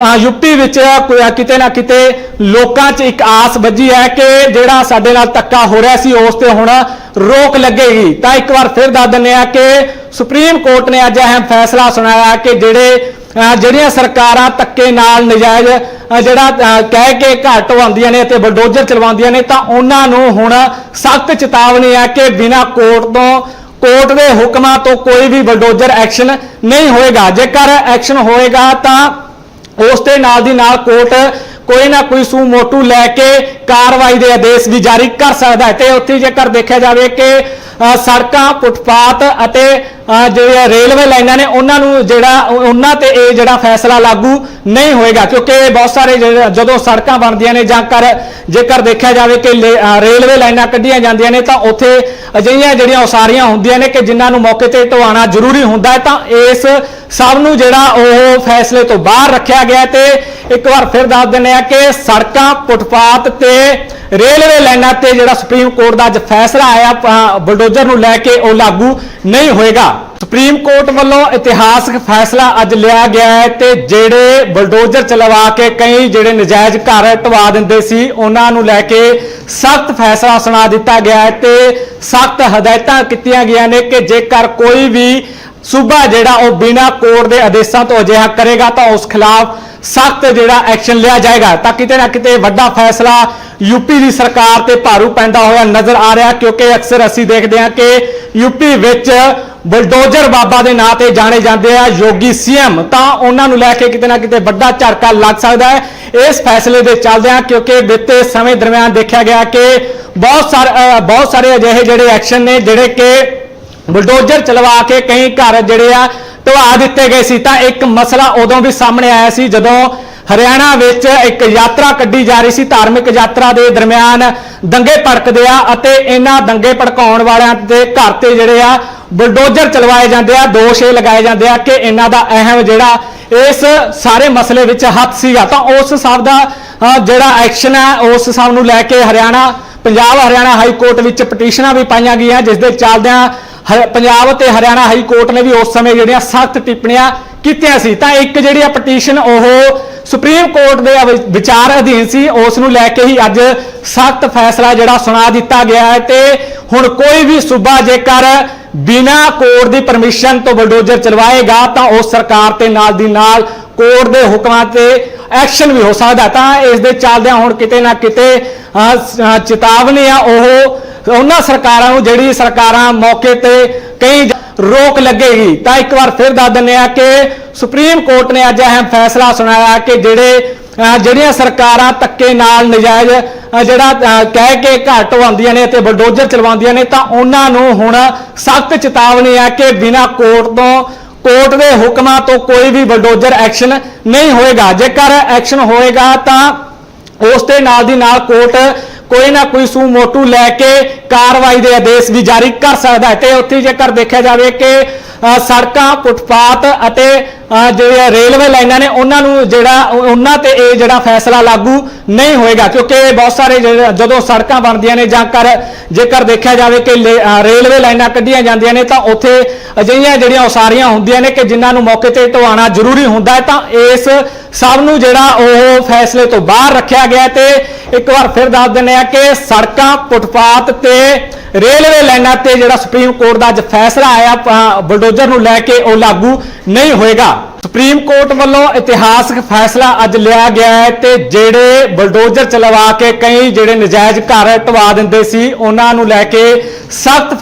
ਆ ਯੂਪੀ ਵਿੱਚ ਕੋਈ ਕਿਤੇ ਨਾ ਕਿਤੇ ਲੋਕਾਂ 'ਚ ਇੱਕ ਆਸ ਵੱਜੀ ਹੈ ਕਿ ਜਿਹੜਾ ਸਾਡੇ ਨਾਲ ਧੱਕਾ ਹੋ ਰਿਹਾ ਸੀ, ਉਸ ਤੇ ਹੁਣ ਰੋਕ ਲੱਗੇਗੀ। ਤਾਂ ਇੱਕ ਵਾਰ ਫਿਰ ਦੱਸ ਦਿੰਦੇ ਆ ਕਿ ਸੁਪਰੀਮ ਕੋਰਟ ਨੇ ਅੱਜ ਅਹਿਮ ਫੈਸਲਾ ਸੁਣਾਇਆ ਕਿ ਜਿਹੜੇ ਜਿਹੜੀਆਂ ਸਰਕਾਰਾਂ ਧੱਕੇ ਨਾਲ ਨਜਾਇਜ਼ ਜਿਹੜਾ ਕਹਿ ਕੇ ਘਰ ਢਵਾਉਂਦੀਆਂ ਨੇ ਤੇ ਬਲਡੋਜ਼ਰ ਚਲਵਾਉਂਦੀਆਂ ਨੇ, ਤਾਂ ਉਹਨਾਂ ਨੂੰ ਹੁਣ ਸਖਤ ਚੇਤਾਵਨੀ ਹੈ ਕਿ ਬਿਨਾਂ ਕੋਰਟ ਤੋਂ, ਕੋਰਟ ਦੇ ਹੁਕਮਾਂ ਤੋਂ ਕੋਈ ਵੀ ਬਲਡੋਜ਼ਰ ਐਕਸ਼ਨ ਨਹੀਂ ਹੋਏਗਾ। ਜੇਕਰ ਐਕਸ਼ਨ ਹੋਏਗਾ ਤਾਂ ਉਸ ਦੇ ਨਾਲ ਦੀ ਨਾਲ ਕੋਰਟ ਕੋਈ ਨਾ ਕੋਈ ਸੂ ਮੋਟੂ ਲੈ ਕੇ ਕਾਰਵਾਈ ਦੇ ਆਦੇਸ਼ ਵੀ ਜਾਰੀ ਕਰ ਸਕਦਾ ਹੈ। ਤੇ ਉੱਥੇ ਜੇਕਰ ਦੇਖਿਆ ਜਾਵੇ ਕਿ ਸੜਕਾਂ ਫੁੱਟਪਾਥ ਅਤੇ ਅ, ਜਿਹੜੇ ਰੇਲਵੇ ਲਾਈਨਾਂ ਨੇ ਉਹਨਾਂ ਨੂੰ ਜਿਹੜਾ ਉਹਨਾਂ ਤੇ ਇਹ ਜਿਹੜਾ ਫੈਸਲਾ ਲਾਗੂ ਨਹੀਂ ਹੋਏਗਾ ਕਿਉਂਕਿ ਬਹੁਤ ਸਾਰੇ ਜਿਹੜੇ- ਜਦੋਂ ਸੜਕਾਂ ਬਣਦੀਆਂ ਨੇ ਜਾਂ ਕਰ ਜੇਕਰ ਦੇਖਿਆ ਜਾਵੇ ਕਿ ਰੇਲਵੇ ਲਾਈਨਾਂ ਕੱਢੀਆਂ ਜਾਂਦੀਆਂ ਨੇ ਤਾਂ ਉੱਥੇ ਅਜਿਹੀਆਂ ਜਿਹੜੀਆਂ ਉਸਾਰੀਆਂ ਹੁੰਦੀਆਂ ਨੇ ਕਿ ਜਿਨ੍ਹਾਂ ਨੂੰ ਮੌਕੇ ਤੇ ਢਵਾਉਣਾ ਜ਼ਰੂਰੀ ਹੁੰਦਾ ਹੈ ਤਾਂ ਇਸ ਸਭ ਨੂੰ ਜਿਹੜਾ ਉਹ ਫੈਸਲੇ ਤੋਂ ਬਾਹਰ ਰੱਖਿਆ ਗਿਆ ਹੈ ਤੇ ਇੱਕ ਵਾਰ ਫਿਰ ਦੱਸ ਦਿੰਦੇ ਆ ਕਿ ਸੜਕਾਂ ਫੁੱਟਪਾਥ ਤੇ ਰੇਲਵੇ ਲਾਈਨਾਂ ਤੇ ਜਿਹੜਾ ਸੁਪਰੀਮ ਕੋਰਟ ਦਾ ਅੱਜ ਫੈਸਲਾ ਆਇਆ ਅ, ਬੁਲਡੋਜ਼ਰ ਨੂੰ ਲੈ ਕੇ ਉਹ ਲਾਗੂ ਨਹੀਂ ਹੋਏਗਾ। ਸੁਪਰੀਮ ਕੋਰਟ ਵੱਲੋਂ ਇਤਿਹਾਸਕ ਫੈਸਲਾ ਅੱਜ ਲਿਆ ਗਿਆ ਹੈ ਤੇ ਜਿਹੜੇ ਬੁਲਡੋਜ਼ਰ ਚਲਵਾ ਕੇ ਕਈ ਜਿਹੜੇ ਨਜਾਇਜ਼ ਘਰ ਢਵਾ ਦਿੰਦੇ ਸੀ, ਉਹਨਾਂ ਨੂੰ ਲੈ ਕੇ ਸਖਤ ਫੈਸਲਾ ਸੁਣਾ ਦਿੱਤਾ ਗਿਆ ਹੈ ਤੇ ਸਖਤ ਹਦਾਇਤਾਂ ਕੀਤੀਆਂ ਗਈਆਂ ਨੇ ਕਿ ਜੇਕਰ ਕੋਈ ਵੀ ਸੂਬਾ ਜਿਹੜਾ ਉਹ ਬਿਨਾਂ ਕੋਰਟ ਦੇ ਆਦੇਸ਼ਾਂ ਤੋਂ ਅਜਿਹਾ ਕਰੇਗਾ ਤਾਂ ਉਸ ਖਿਲਾਫ ਸਖਤ ਜਿਹੜਾ ਐਕਸ਼ਨ ਲਿਆ ਜਾਏਗਾ। ਤਾਂ ਕਿਤੇ ਨਾ ਕਿਤੇ ਵੱਡਾ ਫੈਸਲਾ ਯੂਪੀ ਦੀ ਸਰਕਾਰ ਤੇ ਭਾਰੂ ਪੈਂਦਾ ਹੋਇਆ ਨਜ਼ਰ ਆ ਰਿਹਾ, ਕਿਉਂਕਿ ਅਕਸਰ ਅਸੀਂ ਦੇਖਦੇ ਹਾਂ ਕਿ ਯੂਪੀ ਵਿੱਚ ਬਲਡੋਜਰ ਬਾਬਾ ਦੇ ਨਾਂ ਤੇ ਜਾਣੇ ਜਾਂਦੇ ਆ, ਯੋਗੀ ਸੀਐਮ। ਤਾਂ ਉਹਨਾਂ ਨੂੰ ਲੈ ਕੇ ਕਿਤੇ ਨਾ ਕਿਤੇ ਵੱਡਾ ਝਟਕਾ ਲੱਗ ਸਕਦਾ ਹੈ। ਇਸ ਫੈਸਲੇ ਦੇ ਚੱਲਦਿਆਂ ਕਿਉਂਕਿ ਬੀਤੇ ਸਮੇਂ ਦਰਮਿਆਨ ਦੇਖਿਆ ਗਿਆ ਕਿ ਬਹੁਤ ਸਾਰੇ ਅਹ ਬਹੁਤ ਸਾਰੇ ਅਜਿਹੇ ਜਿਹੜੇ ਐਕਸ਼ਨ ਨੇ, ਜਿਹੜੇ ਕਿ ਬਲਡੋਜਰ ਚਲਵਾ ਕੇ ਕਈ ਘਰ ਜਿਹੜੇ ਆ ਢਵਾ ਦਿੱਤੇ ਗਏ ਸੀ। ਤਾਂ ਇੱਕ ਮਸਲਾ ਉਦੋਂ ਵੀ ਸਾਹਮਣੇ ਆਇਆ ਸੀ ਜਦੋਂ ਹਰਿਆਣਾ ਵਿੱਚ ਇੱਕ ਯਾਤਰਾ ਕੱਢੀ ਜਾ ਰਹੀ ਸੀ, ਧਾਰਮਿਕ ਯਾਤਰਾ ਦੇ ਦਰਮਿਆਨ ਦੰਗੇ ਭੜਕਦੇ ਆ ਅਤੇ ਇਹਨਾਂ ਦੰਗੇ ਭੜਕਾਉਣ ਵਾਲਿਆਂ ਦੇ ਘਰ ਤੇ ਜਿਹੜੇ ਆ ਬੁਲਡੋਜ਼ਰ ਚਲਵਾਏ ਜਾਂਦੇ ਆ। ਦੋਸ਼ ਇਹ ਲਗਾਏ ਜਾਂਦੇ ਆ ਕਿ ਇਹਨਾਂ ਦਾ ਅਹਿਮ ਜਿਹੜਾ ਇਸ ਸਾਰੇ ਮਸਲੇ ਵਿੱਚ ਹੱਥ ਸੀਗਾ। ਤਾਂ ਉਸ ਸਭ ਦਾ ਜਿਹੜਾ ਐਕਸ਼ਨ ਹੈ ਉਸ ਸਭ ਨੂੰ ਲੈ ਕੇ ਹਰਿਆਣਾ, ਪੰਜਾਬ ਹਰਿਆਣਾ ਹਾਈ ਕੋਰਟ ਵਿੱਚ ਪਟੀਸ਼ਨਾਂ ਵੀ ਪਾਈਆਂ ਗਈਆਂ, ਜਿਸ ਦੇ ਚੱਲਦਿਆਂ ਪੰਜਾਬ ਤੇ ਹਰਿਆਣਾ ਹਾਈ ਕੋਰਟ ਨੇ ਵੀ ਉਸ ਸਮੇਂ ਜਿਹੜੀਆਂ ਸਖਤ ਟਿੱਪਣੀਆਂ ਕੀਤੀਆਂ ਸੀ, ਤਾਂ ਇੱਕ ਜਿਹੜੀ ਆ ਪਟੀਸ਼ਨ ਉਹ ਸੁਪਰੀਮ ਕੋਰਟ ਦੇ ਵਿਚਾਰ ਅਧੀਨ ਸੀ, ਉਸ ਨੂੰ ਲੈ ਕੇ ਹੀ ਅੱਜ ਸਖਤ ਫੈਸਲਾ ਜਿਹੜਾ ਸੁਣਾ ਦਿੱਤਾ ਗਿਆ ਹੈ ਤੇ ਹੁਣ ਕੋਈ ਵੀ ਸੂਬਾ ਜੇਕਰ ਬਿਨਾ ਕੋਰਟ ਦੀ ਪਰਮਿਸ਼ਨ ਤੋਂ ਬਲਡੋਜ਼ਰ ਚਲਵਾਏਗਾ, ਤਾਂ ਉਸ ਸਰਕਾਰ ਤੇ ਨਾਲ ਦੀ ਨਾਲ ਕੋਰਟ ਦੇ ਹੁਕਮਾਂ ਤੇ ਐਕਸ਼ਨ ਵੀ ਹੋ ਸਕਦਾ ਤਾਂ ਇਸ ਦੇ ਚੱਲਦਿਆਂ ਹੁਣ ਕਿਤੇ ਨਾ ਕਿਤੇ ਚੇਤਾਵਨੀ ਆ, ਉਹ ਉਹਨਾਂ ਸਰਕਾਰਾਂ ਨੂੰ ਜਿਹੜੀ ਸਰਕਾਰਾਂ ਮੌਕੇ ਤੇ ਕਈ ਰੋਕ ਲੱਗੇਗੀ, ਤਾਂ ਇੱਕ ਵਾਰ ਫਿਰ ਦੱਸ ਦਿੰਦੇ ਆ ਕਿ ਸੁਪਰੀਮ ਕੋਰਟ ਨੇ ਅੱਜ ਅਹਿਮ ਫੈਸਲਾ ਸੁਣਾਇਆ ਕਿ ਜਿਹੜੇ ਜਿਹੜੀਆਂ ਸਰਕਾਰਾਂ ਧੱਕੇ ਨਾਲ ਨਜਾਇਜ਼ ਜਿਹੜਾ ਕਹਿ ਕੇ ਘਰ ਢਵਾਉਂਦੀਆਂ ਨੇ ਤੇ ਬਲਡੋਜ਼ਰ ਚਲਵਾਉਂਦੀਆਂ ਨੇ, ਤਾਂ ਉਹਨਾਂ ਨੂੰ ਹੁਣ ਸਖਤ ਚੇਤਾਵਨੀ ਹੈ ਕਿ ਬਿਨਾਂ ਕੋਰਟ ਤੋਂ, ਕੋਰਟ ਦੇ ਹੁਕਮਾਂ ਤੋਂ ਕੋਈ ਵੀ ਬਲਡੋਜ਼ਰ ਐਕਸ਼ਨ ਨਹੀਂ ਹੋਏਗਾ। ਜੇਕਰ ਐਕਸ਼ਨ ਹੋਏਗਾ ਤਾਂ ਉਸ ਦੇ ਨਾਲ ਦੀ ਨਾਲ ਕੋਰਟ ਕੋਈ ਨਾ ਕੋਈ ਸੂ ਮੋਟੂ ਲੈ ਕੇ ਕਾਰਵਾਈ ਦੇ ਆਦੇਸ਼ ਵੀ ਜਾਰੀ ਕਰ ਸਕਦਾ ਹੈ। ਤੇ ਉੱਥੇ ਜੇਕਰ ਦੇਖਿਆ ਜਾਵੇ ਕਿ ਸੜਕਾਂ ਫੁੱਟਪਾਥ ਅਤੇ ਅ, ਜਿਹੜੇ ਰੇਲਵੇ ਲਾਈਨਾਂ ਨੇ ਉਹਨਾਂ ਨੂੰ ਜਿਹੜਾ ਉਹਨਾਂ ਤੇ ਇਹ ਜਿਹੜਾ ਫੈਸਲਾ ਲਾਗੂ ਨਹੀਂ ਹੋਏਗਾ ਕਿਉਂਕਿ ਬਹੁਤ ਸਾਰੇ ਜਿਹੜੇ- ਜਦੋਂ ਸੜਕਾਂ ਬਣਦੀਆਂ ਨੇ ਜਾਂ ਕਰ ਜੇਕਰ ਦੇਖਿਆ ਜਾਵੇ ਕਿ ਲੇ- ਰੇਲਵੇ ਲਾਈਨਾਂ ਕੱਢੀਆਂ ਜਾਂਦੀਆਂ ਨੇ ਤਾਂ ਉੱਥੇ ਅਜਿਹੀਆਂ ਜਿਹੜੀਆਂ ਉਸਾਰੀਆਂ ਹੁੰਦੀਆਂ ਨੇ ਕਿ ਜਿਨ੍ਹਾਂ ਨੂੰ ਮੌਕੇ ਤੇ ਢਵਾਉਣਾ ਜ਼ਰੂਰੀ ਹੁੰਦਾ ਹੈ ਤਾਂ ਇਸ ਸਭ ਨੂੰ ਜਿਹੜਾ ਉਹ ਫੈਸਲੇ ਤੋਂ ਬਾਹਰ ਰੱਖਿਆ ਗਿਆ ਹੈ। ਤੇ ਇੱਕ ਵਾਰ ਫਿਰ ਦੱਸ ਦਿੰਦੇ ਆ ਕਿ ਸੜਕਾਂ ਫੁੱਟਪਾਥ ਤੇ ਰੇਲਵੇ ਲਾਈਨਾਂ ਤੇ ਜਿਹੜਾ ਸੁਪਰੀਮ ਕੋਰਟ ਦਾ ਅੱਜ ਫੈਸਲਾ ਆਇਆ ਬਲਡੋਜਰ ਨੂੰ ਲੈ ਕੇ ਉਹ ਲਾਗੂ ਨਹੀਂ ਹੋਏਗਾ। ਸੁਪਰੀਮ ਕੋਰਟ ਵੱਲੋਂ ਇਤਿਹਾਸਕ ਫੈਸਲਾ ਅੱਜ ਲਿਆ ਗਿਆ ਹੈ ਤੇ ਜਿਹੜੇ ਬਲਡੋਜਰ ਚਲਵਾ ਕੇ ਕਈ ਜਿਹੜੇ ਨਜਾਇਜ਼ ਘਰ ਢਵਾ ਦਿੰਦੇ ਸੀ, ਉਹਨਾਂ ਨੂੰ ਲੈ ਕੇ ਸਖਤ